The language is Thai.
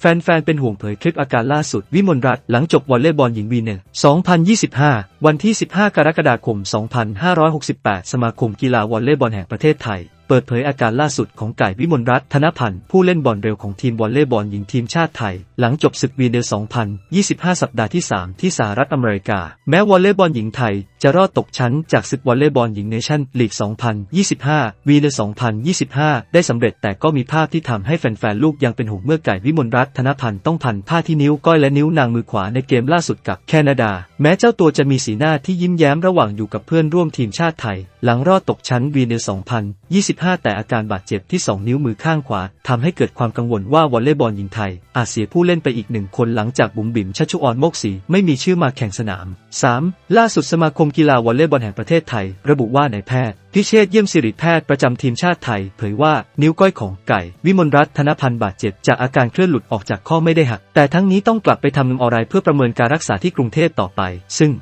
แฟนๆ เป็นห่วงเผยคลิปอาการล่าสุดวิมลรัตน์หลังจบวอลเลย์บอลหญิงวีเนล2025 วันที่ 15 กรกฎาคม 2568 สมาคมกีฬาวอลเลย์บอลแห่งประเทศไทย เปิดเผยอาการล่าสุดของไก่วิมลรัตน์ธนพันธ์ผู้เล่นบอลเร็วของทีมวอลเลย์บอลหญิงทีมชาติไทย หลังจบศึกวีเนล2025 สัปดาห์ที่ 3 ที่สหรัฐอเมริกา แม้วอลเลย์บอลหญิงไทยจะรอดตกชั้นจากศึกวอลเลย์บอลหญิงเนชั่นลีก 2025 วีเนล2025 ได้สำเร็จแต่ก็มีภาพที่ทำให้แฟนๆ ลูกยังเป็นห่วงเมื่อไก่วิมลรัตน์ธนพันธ์ต้องพันผ้าที่นิ้วก้อยและนิ้วนางมือขวาในเกมล่าสุดกับแคนาดา แม้เจ้าตัวจะมีสีหน้าที่ยิ้มแย้มระหว่างอยู่กับเพื่อนร่วมทีมชาติไทย หลังรอดตกชั้นวีเนล2025 แต่อาการบาดเจ็บที่ 2 นิ้วมือข้างขวา ทำให้เกิดความกังวลว่าวอลเลย์บอลหญิงไทย อาจเสียผู้เล่นไปอีกหนึ่งคนหลังจากบุ๋มบิ๋มชัชชุออนโมกศรีไม่มีชื่อมาแข่งสนาม 3. ล่าสุดสมาคมกีฬาวอลเลย์บอลแห่งประเทศไทย ระบุว่านายแพทย์พิเชษเยี่ยมสิริแพทย์ประจำทีมชาติไทย เผยว่านิ้วก้อยของไก่ วิมลรัตน์ธนพันธ์บาดเจ็บจากอาการเคลื่อนหลุดออกจากข้อไม่ได้หัก แต่ทั้งนี้ต้องกลับไปทำอไรเพื่อประเมินการรักษาที่กรุงเทพต่อไป ซึ่ง